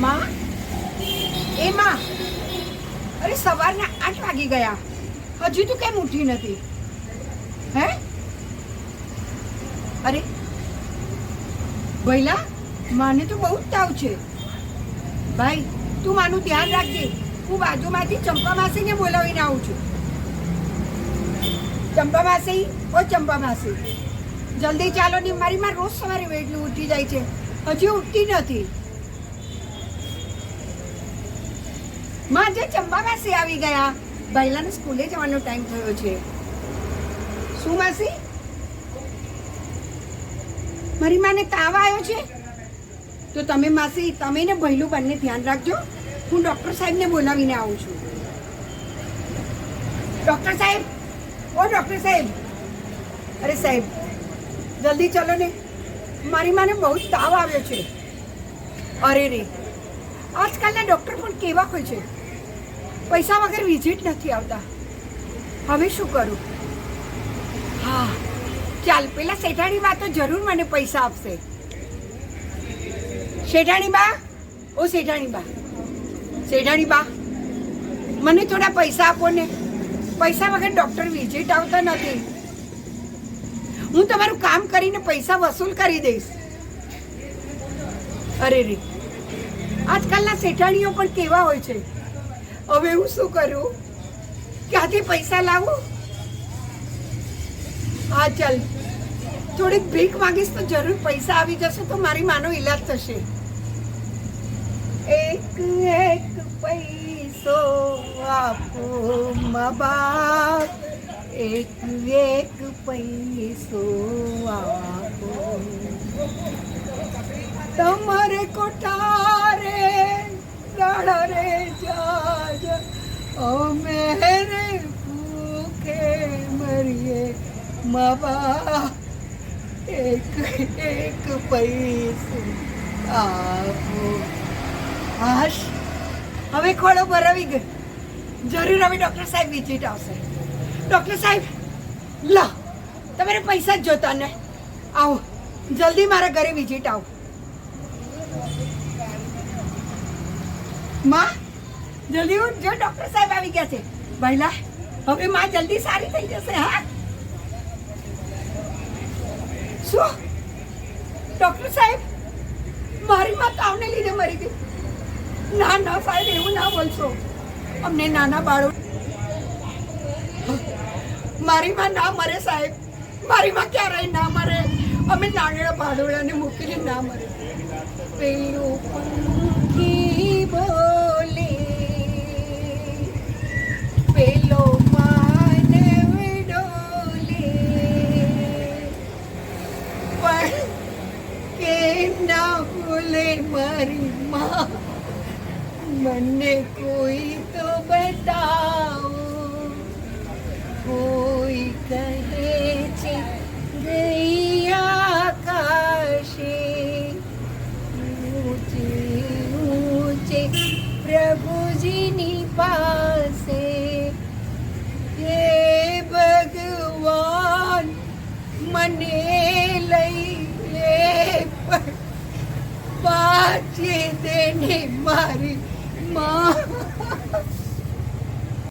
માં એ માં અરે સવારના આઠ વાગી ગયા. હજી તું કેમ ઉઠી નથી? હે? અરે, ભૈલા, માને તો બહુ જ તાવ છે. ભાઈ, તું માનું ધ્યાન રાખજે. હું બાજુમાંથી ચંપા માસીને બોલાવીને આવું છું. ચંપા માસી? ઓ ચંપા માસી. જલ્દી ચાલો ને, મારી માં રોજ સવારે વેટલું ઉઠી જાય છે. હજી ઉઠતી નથી. માં જે ચંબા માસી આવી ગયા, ભાઈલાને સ્કૂલે જવાનો ટાઈમ થયો છે. શું માસી? મારી માને તાવ આવ્યો છે? તો તમે માસી, તમે ને ભૈલું બંને ધ્યાન રાખજો. હું ડૉક્ટર સાહેબને બોલાવીને આવું છું. ડૉક્ટર સાહેબ, ઓ ડૉક્ટર સાહેબ. અરે સાહેબ, જલ્દી ચલો ને. મારી માને બહુ જ તાવ આવ્યો છે. અરે રે. આજકાલના ડૉક્ટર પણ કેવા હોય છે? પૈસા વગર વિઝિટ નથી આવતા. હવે શું કરું? હા, ચાલ, પેલા શેઠાણી બા તો જરૂર મને પૈસા આપશે. શેઠાણી બા? ઓ શેઠાણી બા. શેઠાણી બા, મને થોડા પૈસા આપો ને. પૈસા વગર ડૉક્ટર વિઝિટ આવતા નથી. હું તમારું કામ કરીને પૈસા વસૂલ કરી દઈશ. અરે રે, આજકાલના શેઠાણીઓ પણ કેવા હોય છે? હવે હું શું કરું? ક્યાંથી પૈસા લાવું? હા, ચાલ. થોડીક ભીખ માંગીશ તો જરૂર. પૈસા આવી જશે તો મારી માનો ઈલાજ થશે. એક એક પૈસો આપો, મા બાપ. એક એક પૈસો આપો. તમારે કોઠારે, ગાળા રે જાજ અમે રે ભૂખે મરીએ. મા બા એક એક પૈસો આપો. હાશ. હવે ખોળો ભરાવી ગયો. જરૂર હવે ડૉક્ટર સાહેબ વિઝિટ આવશે. ડૉક્ટર સાહેબ, લો, તમારે પૈસા જ જોતા ને. આવો, જલ્દી મારા ઘરે વિઝિટ આવો. માં? જલ્દી ઉઠજો ડૉક્ટર સાહેબ આવી ગયા છે. ભૈલા હવે માં જલ્દી સારી થઈ જશે, હા? શું? ડૉક્ટર સાહેબ, મારી માં તાવને લીધે મરી ગઈ. ના ના સાહેબ એવું ના બોલશો. અમને નાના બાળો મારી માં ના મરે સાહેબ. મારી માં ક્યારેય ના મરે. અમે નાના ભાડોળાને મૂકીને ના મરે. પેલું મારી માં મને કોઈ તો બતાવો. કોઈ કહે છે, ગઈ આકાશે. ઊંચે ઊંચે પ્રભુજીની પાસે. હે ભગવાન મને લઈ સાચે તેને મારી મા